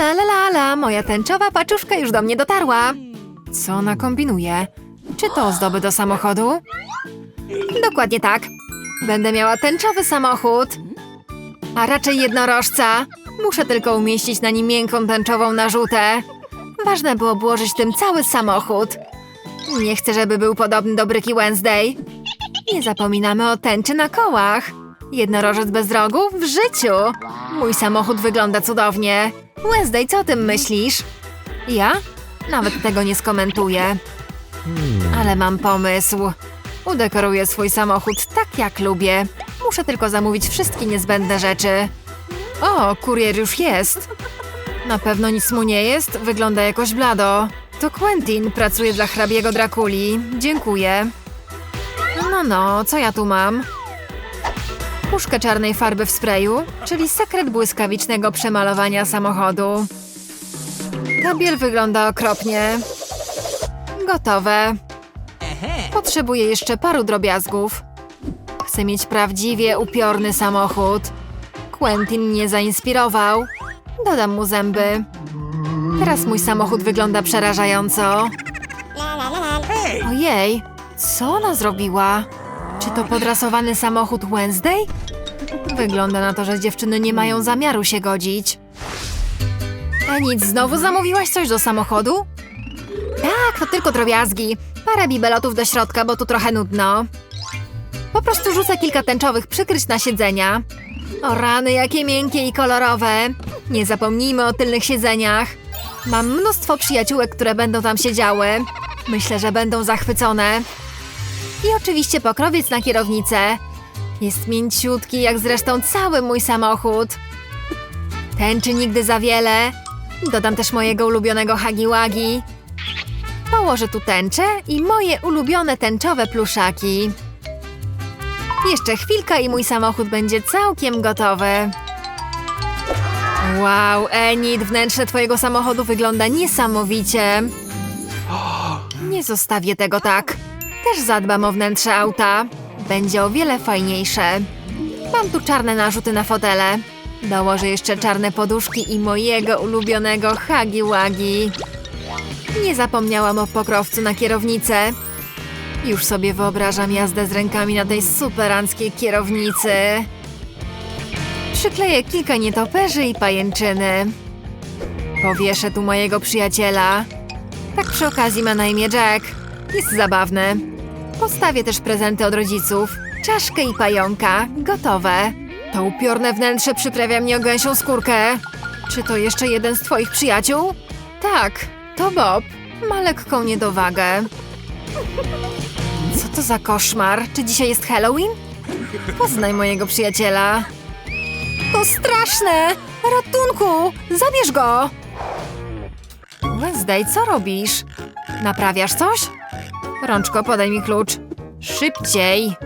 la la la la, moja tęczowa paczuszka już do mnie dotarła. Co ona kombinuje? Czy to ozdoby do samochodu? Dokładnie tak. Będę miała tęczowy samochód. A raczej jednorożca. Muszę tylko umieścić na nim miękką tęczową narzutę. Ważne było włożyć tym cały samochód. Nie chcę, żeby był podobny do Bryki Wednesday. Nie zapominamy o tęczy na kołach. Jednorożec bez rogów w życiu. Mój samochód wygląda cudownie. Wednesday, co o tym myślisz? Ja? Nawet tego nie skomentuję. Ale mam pomysł. Udekoruję swój samochód tak jak lubię. Muszę tylko zamówić wszystkie niezbędne rzeczy. O, kurier już jest. Na pewno nic mu nie jest, wygląda jakoś blado. To Quentin, pracuje dla hrabiego Drakuli. Dziękuję. No, no, co ja tu mam? Puszkę czarnej farby w sprayu, czyli sekret błyskawicznego przemalowania samochodu. Ta biel wygląda okropnie. Gotowe. Potrzebuję jeszcze paru drobiazgów. Chcę mieć prawdziwie upiorny samochód. Quentin mnie zainspirował. Dodam mu zęby. Teraz mój samochód wygląda przerażająco. Ojej, co ona zrobiła? Czy to podrasowany samochód Wednesday? Wygląda na to, że dziewczyny nie mają zamiaru się godzić. A nic, znowu zamówiłaś coś do samochodu? Tak, to tylko drobiazgi. Parę bibelotów do środka, bo tu trochę nudno. Po prostu rzucę kilka tęczowych przykryć na siedzenia. O rany, jakie miękkie i kolorowe. Nie zapomnijmy o tylnych siedzeniach. Mam mnóstwo przyjaciółek, które będą tam siedziały. Myślę, że będą zachwycone. I oczywiście pokrowiec na kierownicę. Jest mięciutki, jak zresztą cały mój samochód. Tęczy nigdy za wiele. Dodam też mojego ulubionego hagiłagi. Położę tu tęczę i moje ulubione tęczowe pluszaki. Jeszcze chwilka i mój samochód będzie całkiem gotowy. Wow, Enid, wnętrze twojego samochodu wygląda niesamowicie. Nie zostawię tego tak. Też zadbam o wnętrze auta. Będzie o wiele fajniejsze. Mam tu czarne narzuty na fotele. Dołożę jeszcze czarne poduszki i mojego ulubionego hagi-wagi. Nie zapomniałam o pokrowcu na kierownicę. Już sobie wyobrażam jazdę z rękami na tej superanckiej kierownicy. Przykleję kilka nietoperzy i pajęczyny. Powieszę tu mojego przyjaciela. Tak przy okazji ma na imię Jack. Jest zabawny. Postawię też prezenty od rodziców. Czaszkę i pająka. Gotowe. To upiorne wnętrze przyprawia mnie o gęsią skórkę. Czy to jeszcze jeden z twoich przyjaciół? Tak, to Bob. Ma lekką niedowagę. Co to za koszmar? Czy dzisiaj jest Halloween? Poznaj mojego przyjaciela. To straszne! Ratunku! Zabierz go! Wednesday, co robisz? Naprawiasz coś? Rączko, podaj mi klucz. Szybciej!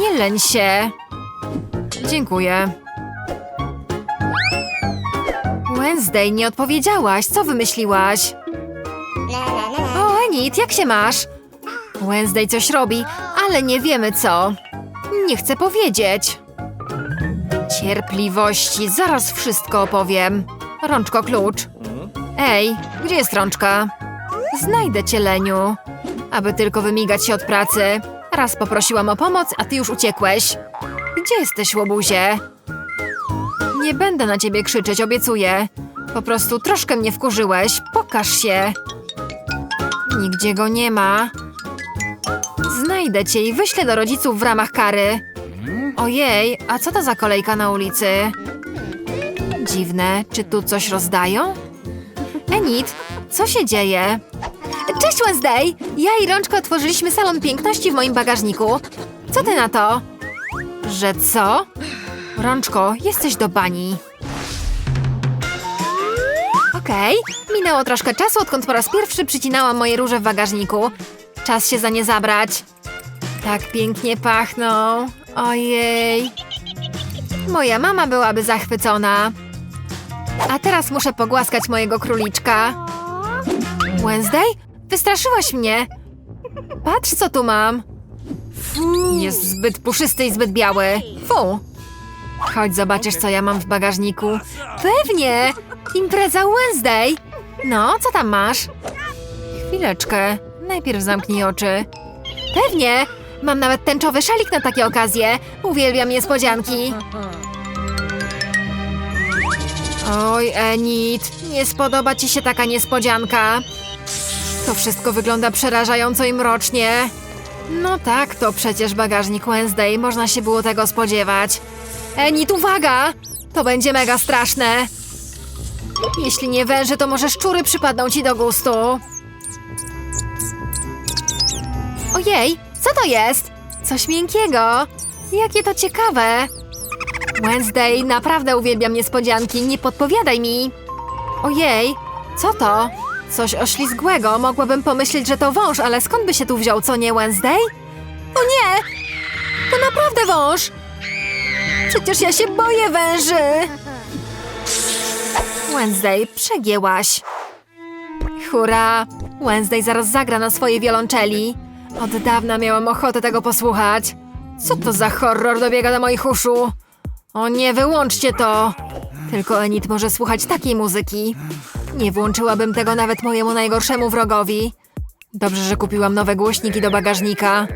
Nie leń się! Dziękuję. Wednesday, nie odpowiedziałaś. Co wymyśliłaś? O, Enid, jak się masz? Wednesday coś robi, ale nie wiemy co. Nie chcę powiedzieć. Cierpliwości, zaraz wszystko opowiem. Rączko, klucz. Ej, gdzie jest rączka? Znajdę cię, Leniu. Aby tylko wymigać się od pracy. Raz poprosiłam o pomoc, a ty już uciekłeś. Gdzie jesteś, łobuzie? Nie będę na ciebie krzyczeć, obiecuję. Po prostu troszkę mnie wkurzyłeś. Pokaż się. Nigdzie go nie ma. Znajdę cię i wyślę do rodziców w ramach kary. Ojej, a co to za kolejka na ulicy? Dziwne, czy tu coś rozdają? Enid, co się dzieje? Cześć Wednesday! Ja i Rączko otworzyliśmy salon piękności w moim bagażniku. Co ty na to? Że co? Rączko, jesteś do bani. Okej, minęło troszkę czasu, odkąd po raz pierwszy przycinałam moje róże w bagażniku. Czas się za nie zabrać. Tak pięknie pachną. Ojej. Moja mama byłaby zachwycona. A teraz muszę pogłaskać mojego króliczka. Wednesday? Wystraszyłaś mnie. Patrz, co tu mam. Jest zbyt puszysty i zbyt biały. Fu. Chodź, zobaczysz, co ja mam w bagażniku. Pewnie! Impreza Wednesday! No, co tam masz? Chwileczkę. Najpierw zamknij oczy. Pewnie! Mam nawet tęczowy szalik na takie okazje. Uwielbiam niespodzianki. Oj, Enid, nie spodoba ci się taka niespodzianka. To wszystko wygląda przerażająco i mrocznie. No tak, to przecież bagażnik Wednesday, można się było tego spodziewać. Enid, uwaga! To będzie mega straszne. Jeśli nie węże, to może szczury przypadną ci do gustu. Ojej, co to jest? Coś miękkiego. Jakie to ciekawe. Wednesday, naprawdę uwielbiam niespodzianki, nie podpowiadaj mi. Ojej, co to? Coś oślizgłego, mogłabym pomyśleć, że to wąż, ale skąd by się tu wziął, co nie Wednesday? O nie! To naprawdę wąż! Przecież ja się boję węży! Wednesday, przegięłaś. Hurra! Wednesday zaraz zagra na swojej wiolonczeli. Od dawna miałam ochotę tego posłuchać. Co to za horror dobiega do moich uszu? O nie, wyłączcie to! Tylko Enid może słuchać takiej muzyki. Nie włączyłabym tego nawet mojemu najgorszemu wrogowi. Dobrze, że kupiłam nowe głośniki do bagażnika.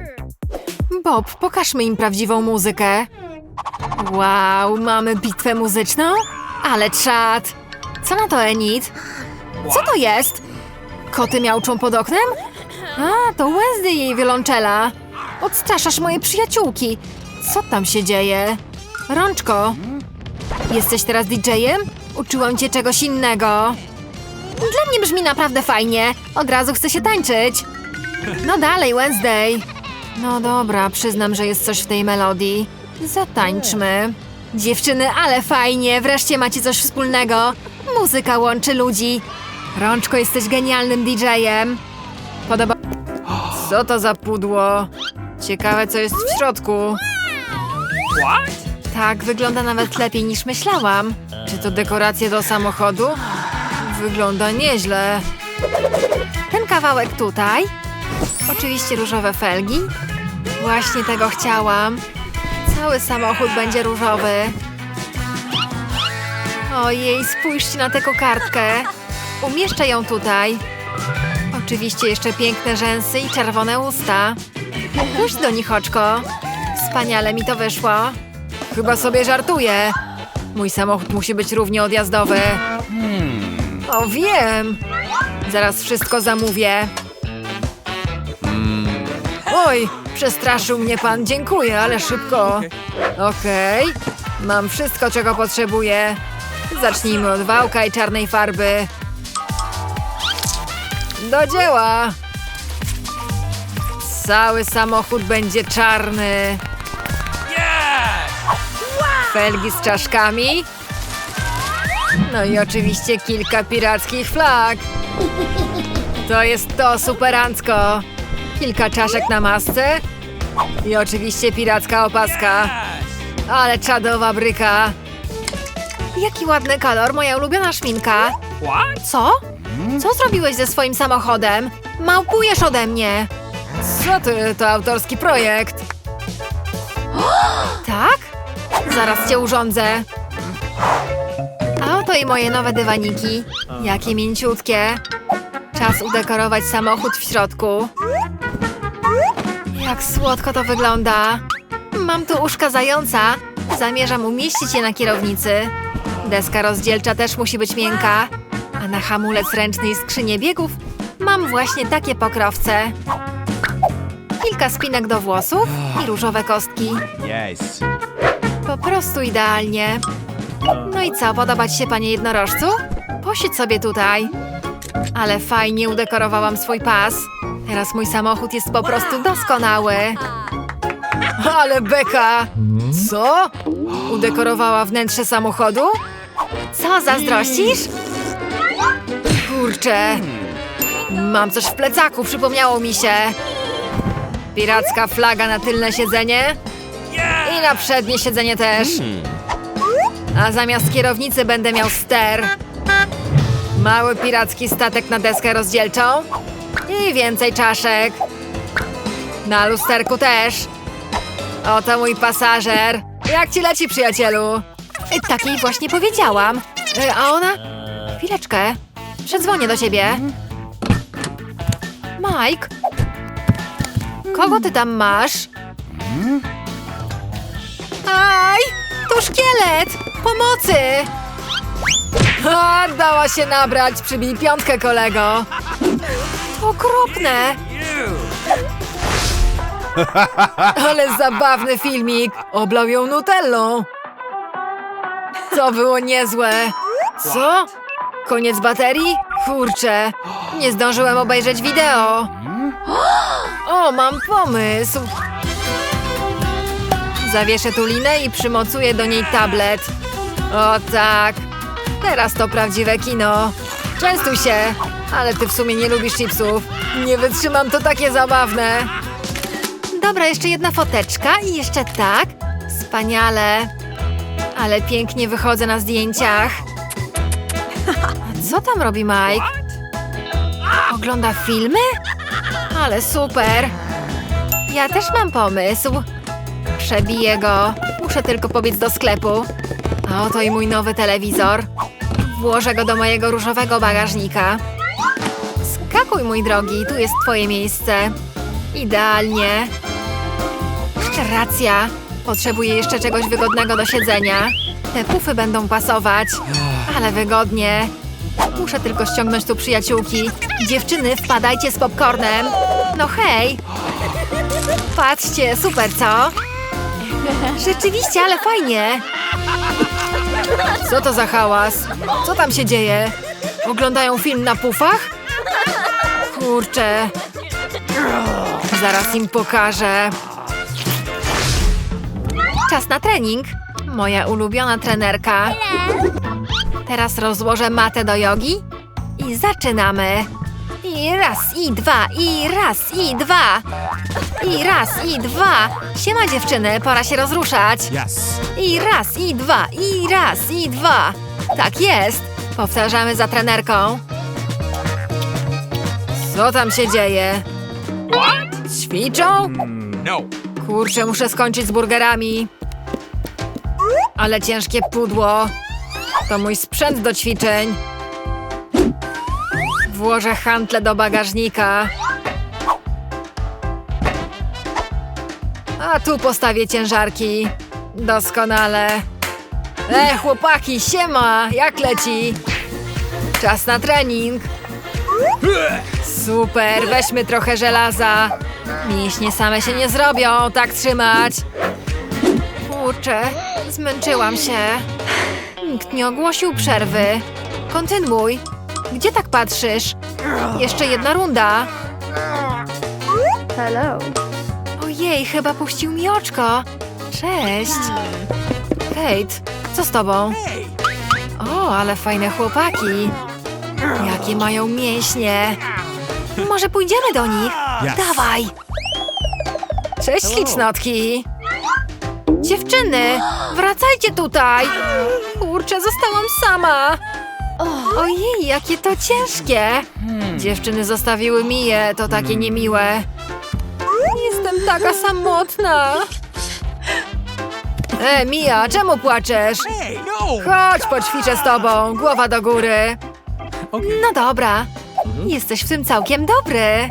Bob, pokażmy im prawdziwą muzykę. Wow, mamy bitwę muzyczną? Ale czad! Co na to, Enid? Co to jest? Koty miauczą pod oknem? A, to Wednesday jej wiolonczela. Odstraszasz moje przyjaciółki. Co tam się dzieje? Rączko, jesteś teraz DJ-em? Uczyłam cię czegoś innego. Dla mnie brzmi naprawdę fajnie. Od razu chcę się tańczyć. No dalej, Wednesday. No dobra, przyznam, że jest coś w tej melodii. Zatańczmy. Dziewczyny, ale fajnie, wreszcie macie coś wspólnego. Muzyka łączy ludzi. Rączko, jesteś genialnym DJ-em. Podoba... Co to za pudło? Ciekawe, co jest w środku. Tak, wygląda nawet lepiej niż myślałam. Czy to dekoracje do samochodu? Wygląda nieźle. Ten kawałek tutaj. Oczywiście różowe felgi. Właśnie tego chciałam. Cały samochód będzie różowy. Ojej, spójrzcie na tę kokardkę. Umieszczę ją tutaj. Oczywiście jeszcze piękne rzęsy i czerwone usta. Puść do nich oczko. Wspaniale mi to wyszło. Chyba sobie żartuję. Mój samochód musi być równie odjazdowy. O, wiem. Zaraz wszystko zamówię. Oj, przestraszył mnie pan. Dziękuję, ale szybko. Okej. Mam wszystko, czego potrzebuję. Zacznijmy od wałka i czarnej farby. Do dzieła. Cały samochód będzie czarny. Felgi z czaszkami. No i oczywiście kilka pirackich flag. To jest to superancko. Kilka czaszek na masce. I oczywiście piracka opaska. Ale czadowa bryka. Jaki ładny kolor, moja ulubiona szminka. Co? Co zrobiłeś ze swoim samochodem? Małpujesz ode mnie. Co ty, to autorski projekt. Tak? Zaraz cię urządzę. I moje nowe dywaniki. Jakie mięciutkie. Czas udekorować samochód w środku. Jak słodko to wygląda. Mam tu uszka zająca. Zamierzam umieścić je na kierownicy. Deska rozdzielcza też musi być miękka. A na hamulec ręczny i skrzynię biegów mam właśnie takie pokrowce. Kilka spinek do włosów i różowe kostki. Yes. Po prostu idealnie. No i co, podoba ci się, panie jednorożcu? Posiedź sobie tutaj. Ale fajnie udekorowałam swój pas. Teraz mój samochód jest po prostu doskonały. Ale beka! Co? Udekorowała wnętrze samochodu? Co, zazdrościsz? Kurczę. Mam coś w plecaku, przypomniało mi się. Piracka flaga na tylne siedzenie. I na przednie siedzenie też. A zamiast kierownicy będę miał ster. Mały piracki statek na deskę rozdzielczą. I więcej czaszek. Na lusterku też. Oto mój pasażer. Jak ci leci, przyjacielu? E, Tak jej właśnie powiedziałam. E, A ona? Chwileczkę. Przedzwonię do ciebie. Mike? Kogo ty tam masz? Aj! To szkielet! Pomocy! A, dała się nabrać. Przybij piątkę, kolego. Okropne. Ale zabawny filmik. Oblał ją nutellą. To było niezłe. Co? Koniec baterii? Kurczę. Nie zdążyłem obejrzeć wideo. O, mam pomysł. Zawieszę tu linę i przymocuję do niej tablet. O tak. Teraz to prawdziwe kino. Częstuj się. Ale ty w sumie nie lubisz chipsów. Nie wytrzymam, to takie zabawne. Dobra, jeszcze jedna foteczka i jeszcze tak. Wspaniale. Ale pięknie wychodzę na zdjęciach. Co tam robi Mike? Ogląda filmy? Ale super. Ja też mam pomysł. Przebiję go. Muszę tylko pobiec do sklepu. Oto i mój nowy telewizor. Włożę go do mojego różowego bagażnika. Skakuj, mój drogi, tu jest twoje miejsce. Idealnie. Racja. Potrzebuję jeszcze czegoś wygodnego do siedzenia. Te pufy będą pasować. Ale wygodnie. Muszę tylko ściągnąć tu przyjaciółki. Dziewczyny, wpadajcie z popcornem. No hej. Patrzcie, super, co? Rzeczywiście, ale fajnie. Co to za hałas? Co tam się dzieje? Oglądają film na pufach? Kurczę. Zaraz im pokażę. Czas na trening. Moja ulubiona trenerka. Teraz rozłożę matę do jogi i zaczynamy. I raz, i dwa, i raz, i dwa. I raz, i dwa. Siema dziewczyny, pora się rozruszać. Yes. I raz, i dwa, i raz, i dwa. Tak jest. Powtarzamy za trenerką. Co tam się dzieje? Ćwiczą? No. Kurczę, muszę skończyć z burgerami. Ale ciężkie pudło. To mój sprzęt do ćwiczeń. Włożę hantle do bagażnika. A tu postawię ciężarki. Doskonale. E, chłopaki, siema! Jak leci? Czas na trening. Super, weźmy trochę żelaza. Mięśnie same się nie zrobią, tak trzymać. Kurczę, zmęczyłam się. Nikt nie ogłosił przerwy. Kontynuuj. Gdzie tak patrzysz? Jeszcze jedna runda. Hello. Ojej, chyba puścił mi oczko. Cześć. Kate, co z tobą? O, ale fajne chłopaki. Jakie mają mięśnie. Może pójdziemy do nich? Yes. Dawaj! Cześć, ślicznotki! Dziewczyny, wracajcie tutaj! Kurczę, zostałam sama! Ojej, jakie to ciężkie! Dziewczyny zostawiły Miję, to takie niemiłe. Jestem taka samotna. E, Mija, czemu płaczesz? No. Chodź, poćwiczę z tobą, głowa do góry. No dobra, jesteś w tym całkiem dobry.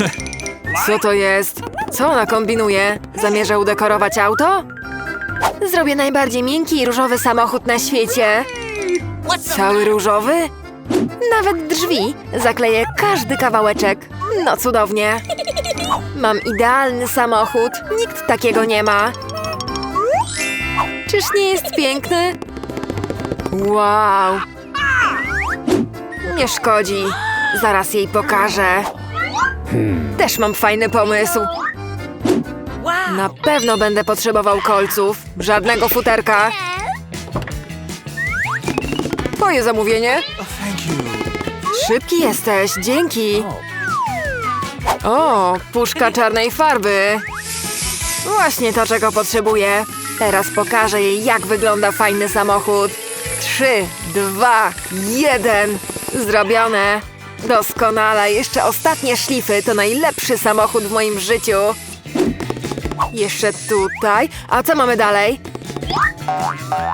Co to jest? Co ona kombinuje? Zamierza udekorować auto? Zrobię najbardziej miękki i różowy samochód na świecie. Cały różowy? Nawet drzwi. Zakleję każdy kawałeczek. No cudownie. Mam idealny samochód. Nikt takiego nie ma. Czyż nie jest piękny? Wow. Nie szkodzi. Zaraz jej pokażę. Też mam fajny pomysł. Na pewno będę potrzebował kolców. Żadnego futerka. Twoje zamówienie? Szybki jesteś, dzięki. O, puszka czarnej farby. Właśnie to, czego potrzebuję. Teraz pokażę jej, jak wygląda fajny samochód. Trzy, dwa, jeden. Zrobione. Doskonale. Jeszcze ostatnie szlify to najlepszy samochód w moim życiu. Jeszcze tutaj. A co mamy dalej?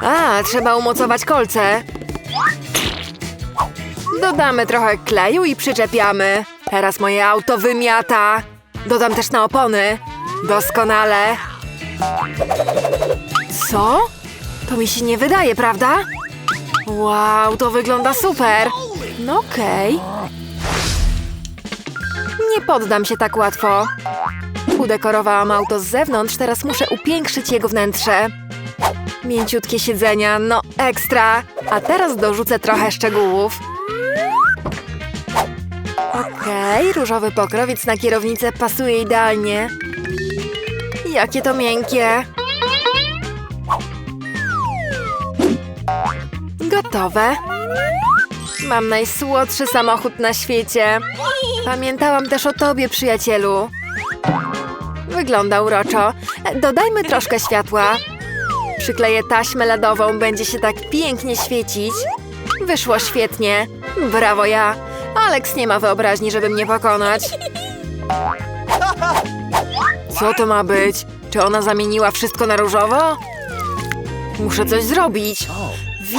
A, trzeba umocować kolce. Dodamy trochę kleju i przyczepiamy. Teraz moje auto wymiata. Dodam też na opony. Doskonale. Co? To mi się nie wydaje, prawda? Wow, to wygląda super. No okej. Nie poddam się tak łatwo. Udekorowałam auto z zewnątrz, teraz muszę upiększyć jego wnętrze. Mięciutkie siedzenia, no ekstra. A teraz dorzucę trochę szczegółów. Okej, różowy pokrowiec na kierownicę pasuje idealnie. Jakie to miękkie. Gotowe. Mam najsłodszy samochód na świecie. Pamiętałam też o tobie, przyjacielu. Wygląda uroczo. Dodajmy troszkę światła. Przykleję taśmę LEDową, będzie się tak pięknie świecić. Wyszło świetnie. Brawo ja. Alex nie ma wyobraźni, żeby mnie pokonać. Co to ma być? Czy ona zamieniła wszystko na różowo? Muszę coś zrobić.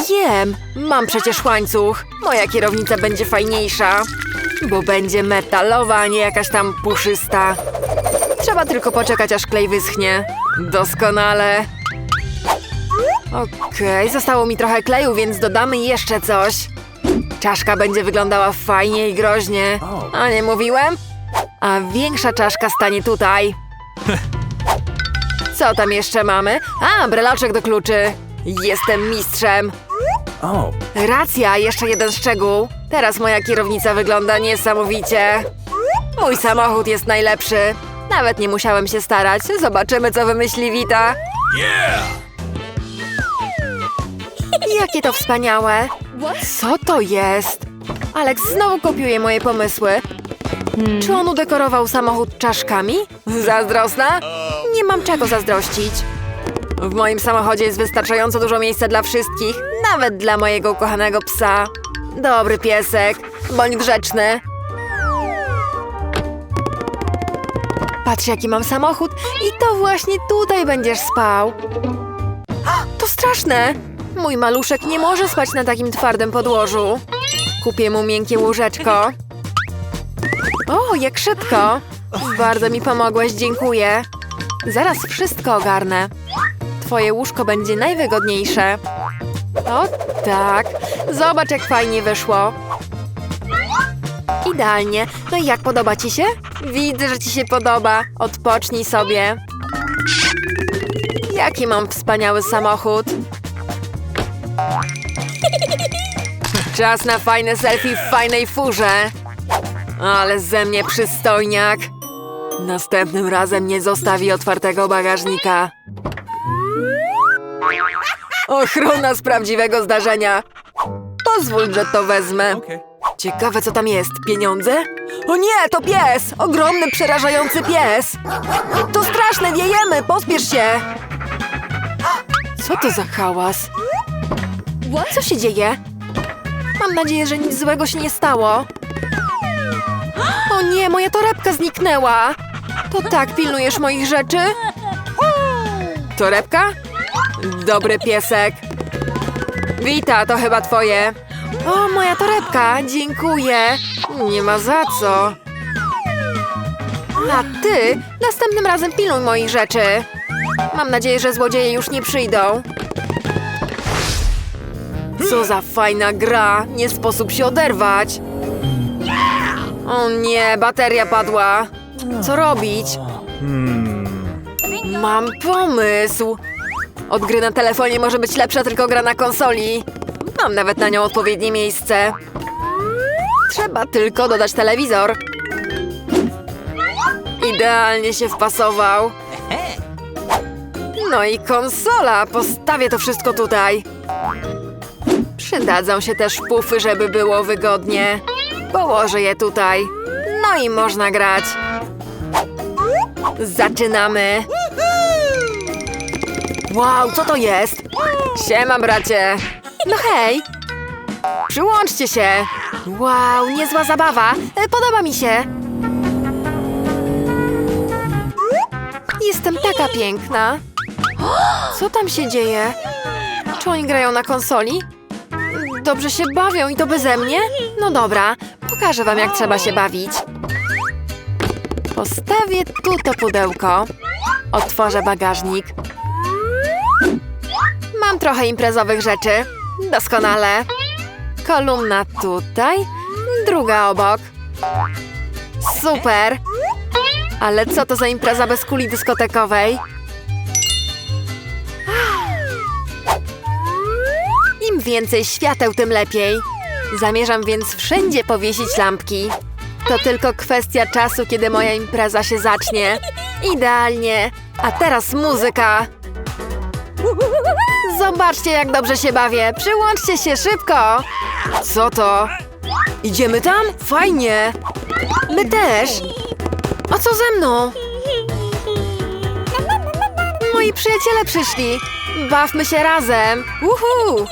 Wiem, mam przecież łańcuch. Moja kierownica będzie fajniejsza, bo będzie metalowa, a nie jakaś tam puszysta. Trzeba tylko poczekać, aż klej wyschnie. Doskonale. Okej, zostało mi trochę kleju, więc dodamy jeszcze coś. Czaszka będzie wyglądała fajnie i groźnie. A nie mówiłem? A większa czaszka stanie tutaj. Co tam jeszcze mamy? A, breloczek do kluczy. Jestem mistrzem. Racja, jeszcze jeden szczegół. Teraz moja kierownica wygląda niesamowicie. Mój samochód jest najlepszy. Nawet nie musiałem się starać. Zobaczymy, co wymyśli Wita. Yeah! Jakie to wspaniałe! Co to jest? Alex znowu kopiuje moje pomysły. Czy on udekorował samochód czaszkami? Zazdrosna? Nie mam czego zazdrościć. W moim samochodzie jest wystarczająco dużo miejsca dla wszystkich, nawet dla mojego ukochanego psa. Dobry piesek, bądź grzeczny. Patrz, jaki mam samochód i to właśnie tutaj będziesz spał. To straszne! Mój maluszek nie może spać na takim twardym podłożu. Kupię mu miękkie łóżeczko. O, jak szybko! Bardzo mi pomogłaś, dziękuję. Zaraz wszystko ogarnę. Twoje łóżko będzie najwygodniejsze. O tak, zobacz jak fajnie wyszło. Idealnie. No i jak podoba ci się? Widzę, że ci się podoba. Odpocznij sobie. Jaki mam wspaniały samochód. Czas na fajne selfie w fajnej furze. Ale ze mnie przystojniak. Następnym razem nie zostawi otwartego bagażnika. Ochrona z prawdziwego zdarzenia. Pozwól, że to wezmę. Okay. Ciekawe, co tam jest. Pieniądze? O nie, to pies! Ogromny, przerażający pies! To straszne, nie jemy! Pospiesz się! Co to za hałas? Co się dzieje? Mam nadzieję, że nic złego się nie stało. O nie, moja torebka zniknęła! To tak pilnujesz moich rzeczy? Torebka? Dobry piesek. Wita, to chyba twoje. O, moja torebka, dziękuję. Nie ma za co. A ty następnym razem pilnuj moich rzeczy. Mam nadzieję, że złodzieje już nie przyjdą. Co za fajna gra, nie sposób się oderwać. O nie, bateria padła. Co robić? Mam pomysł. Od gry na telefonie może być lepsza tylko gra na konsoli. Mam nawet na nią odpowiednie miejsce. Trzeba tylko dodać telewizor. Idealnie się wpasował. No i konsola. Postawię to wszystko tutaj. Przydadzą się też pufy, żeby było wygodnie. Położę je tutaj. No i można grać. Zaczynamy. Wow, co to jest? Siema, bracie. No hej. Przyłączcie się. Wow, niezła zabawa. E, Podoba mi się. Jestem taka piękna. Co tam się dzieje? Czy oni grają na konsoli? Dobrze się bawią i to beze mnie? No dobra, pokażę wam jak trzeba się bawić. Postawię tu to pudełko. Otworzę bagażnik. Mam trochę imprezowych rzeczy. Doskonale. Kolumna tutaj, druga obok. Super! Ale co to za impreza bez kuli dyskotekowej? Im więcej świateł, tym lepiej. Zamierzam więc wszędzie powiesić lampki. To tylko kwestia czasu, kiedy moja impreza się zacznie. Idealnie. A teraz muzyka. Zobaczcie, jak dobrze się bawię. Przyłączcie się szybko. Co to? Idziemy tam? Fajnie. My też. A co ze mną? Moi przyjaciele przyszli. Bawmy się razem. Uhu!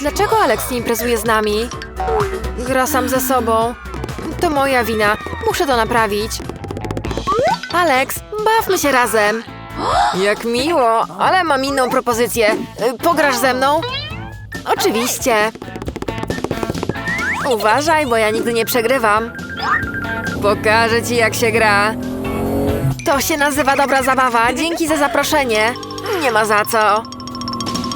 Dlaczego Alex nie imprezuje z nami? Gra sam ze sobą. To moja wina. Muszę to naprawić. Alex, bawmy się razem. Jak miło, ale mam inną propozycję. Y, Pograsz ze mną? Oczywiście. Uważaj, bo ja nigdy nie przegrywam. Pokażę ci, jak się gra. To się nazywa dobra zabawa. Dzięki za zaproszenie. Nie ma za co.